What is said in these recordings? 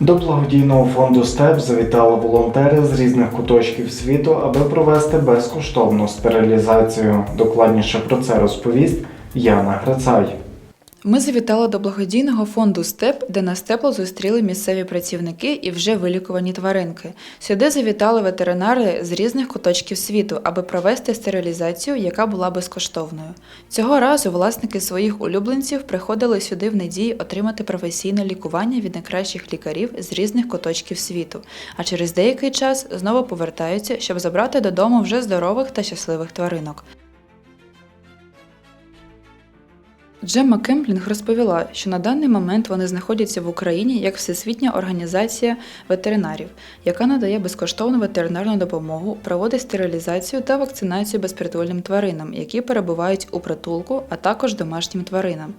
До благодійного фонду СТЕП завітали волонтери з різних куточків світу, аби провести безкоштовну стерилізацію. Докладніше про це розповість Яна Грицай. Ми завітали до благодійного фонду СТЕП, де нас тепло зустріли місцеві працівники і вже вилікувані тваринки. Сюди завітали ветеринари з різних куточків світу, аби провести стерилізацію, яка була безкоштовною. Цього разу власники своїх улюбленців приходили сюди в надії отримати професійне лікування від найкращих лікарів з різних куточків світу, а через деякий час знову повертаються, щоб забрати додому вже здорових та щасливих тваринок. Джемма Кемплінг розповіла, що на даний момент вони знаходяться в Україні як Всесвітня організація ветеринарів, яка надає безкоштовну ветеринарну допомогу, проводить стерилізацію та вакцинацію безпритульним тваринам, які перебувають у притулку, а також домашнім тваринам.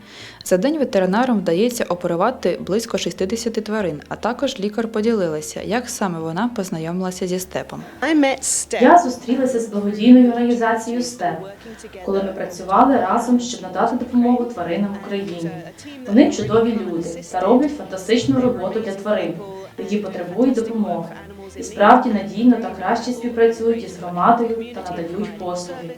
За день ветеринарам вдається оперувати близько 60 тварин, а також лікар поділилася, як саме вона познайомилася зі степом. I. Я зустрілася з благодійною організацією СТЕП, коли ми працювали разом, щоб надати допомогу тваринам в Україні. Вони чудові люди та роблять фантастичну роботу для тварин, які потребують допомоги. І справді надійно та краще співпрацюють із громадою та надають послуги.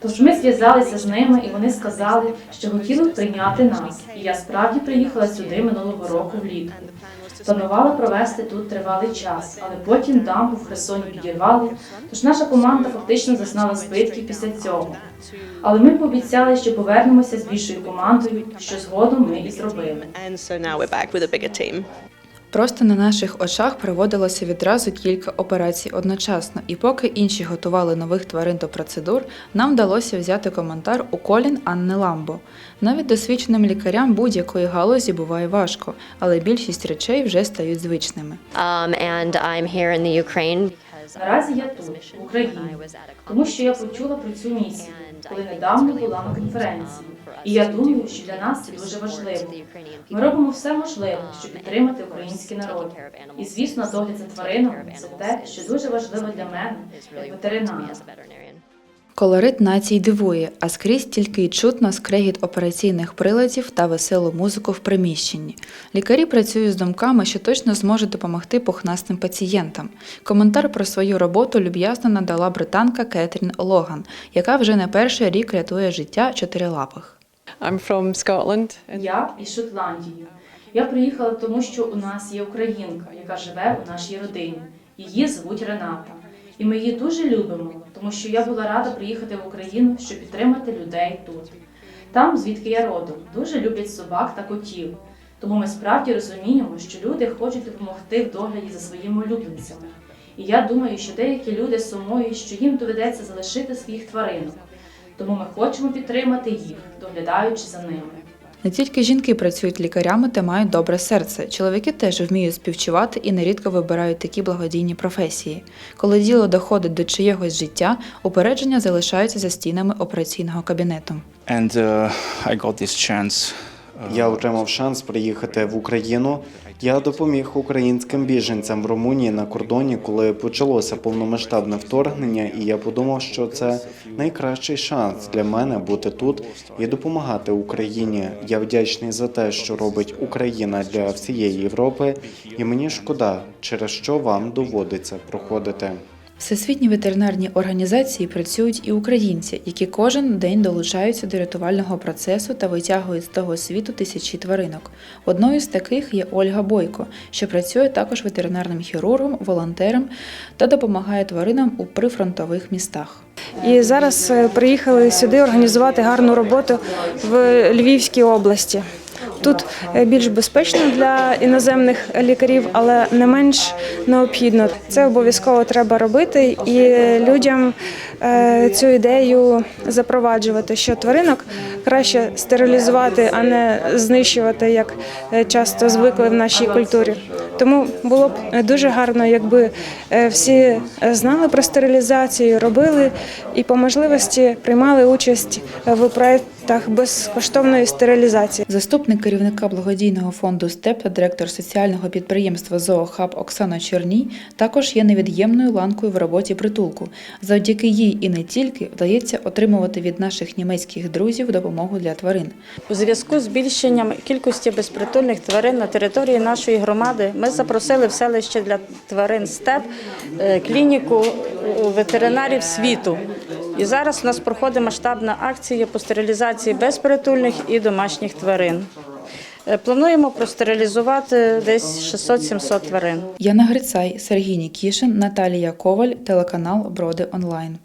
Тож ми зв'язалися з ними, і вони сказали, що хотіли прийняти нас. І я справді приїхала сюди минулого року влітку. Планувала провести тут тривалий час, але потім дамбу в Херсоні підірвали, тож наша команда фактично зазнала збитків після цього. Але ми пообіцяли, що повернемося з більшою командою, що згодом ми і зробили. Просто на наших очах проводилося відразу кілька операцій одночасно, і поки інші готували нових тварин до процедур, нам вдалося взяти коментар у колін Анни Ламбо. Навіть досвідченим лікарям будь-якої галузі буває важко, але більшість речей вже стають звичними. Um, and I'm here in the Ukraine Наразі я тут, в Україні, тому що я почула про цю місію, коли недавно була на конференції. І я думаю, що для нас це дуже важливо. Ми робимо все можливе, щоб підтримати український народ. І звісно, догляд за тваринами це те, що дуже важливо для мене, як ветеринара. Колорит націй дивує, а скрізь тільки й чутно скрегіт операційних приладів та веселу музику в приміщенні. Лікарі працюють з думками, що точно зможуть допомогти пухнастим пацієнтам. Коментар про свою роботу люб'язно надала британка Кетрін Логан, яка вже не перший рік рятує життя чотирилапих. I'm from Scotland. Я із Шотландії. Я приїхала тому, що у нас є українка, яка живе у нашій родині. Її звуть Рената. І ми її дуже любимо, тому що я була рада приїхати в Україну, щоб підтримати людей тут. Там, звідки я родом, дуже люблять собак та котів. Тому ми справді розуміємо, що люди хочуть допомогти в догляді за своїми улюбленцями. І я думаю, що деякі люди сумують, що їм доведеться залишити своїх тваринок. Тому ми хочемо підтримати їх, доглядаючи за ними. Не тільки жінки працюють лікарями та мають добре серце. Чоловіки теж вміють співчувати і нерідко вибирають такі благодійні професії. Коли діло доходить до чиєгось життя, упередження залишаються за стінами операційного кабінету. and uh, I got this chance. uh, Я отримав шанс приїхати в Україну. Я допоміг українським біженцям в Румунії на кордоні, коли почалося повномасштабне вторгнення, і я подумав, що це найкращий шанс для мене бути тут і допомагати Україні. Я вдячний за те, що робить Україна для всієї Європи, і мені шкода, через що вам доводиться проходити. Всесвітні ветеринарні організації працюють і українці, які кожен день долучаються до рятувального процесу та витягують з того світу тисячі тваринок. Одною з таких є Ольга Бойко, що працює також ветеринарним хірургом, волонтером та допомагає тваринам у прифронтових містах. І зараз е, приїхали сюди організувати гарну роботу в Львівській області. Тут е, більш безпечно для іноземних лікарів, але не менш необхідно. Це обов'язково треба робити і людям е, цю ідею запроваджувати, що тваринок краще стерилізувати, а не знищувати, як е, часто звикли в нашій культурі. Тому було б дуже гарно, якби всі знали про стерилізацію, робили і по можливості приймали участь в проект- та безкоштовної стерилізації. Заступник керівника благодійного фонду СТЕП та директор соціального підприємства «Зоохаб» Оксана Черній також є невід'ємною ланкою в роботі притулку. Завдяки їй і не тільки вдається отримувати від наших німецьких друзів допомогу для тварин. У зв'язку з збільшенням кількості безпритульних тварин на території нашої громади ми запросили в селище для тварин СТЕП е, клініку ветеринарів світу. І зараз у нас проходить масштабна акція по стерилізації безпритульних і домашніх тварин. Е, Плануємо простерилізувати десь 600-700 тварин. Яна Грицай, Сергій Нікішин, Наталія Коваль, телеканал Броди Онлайн.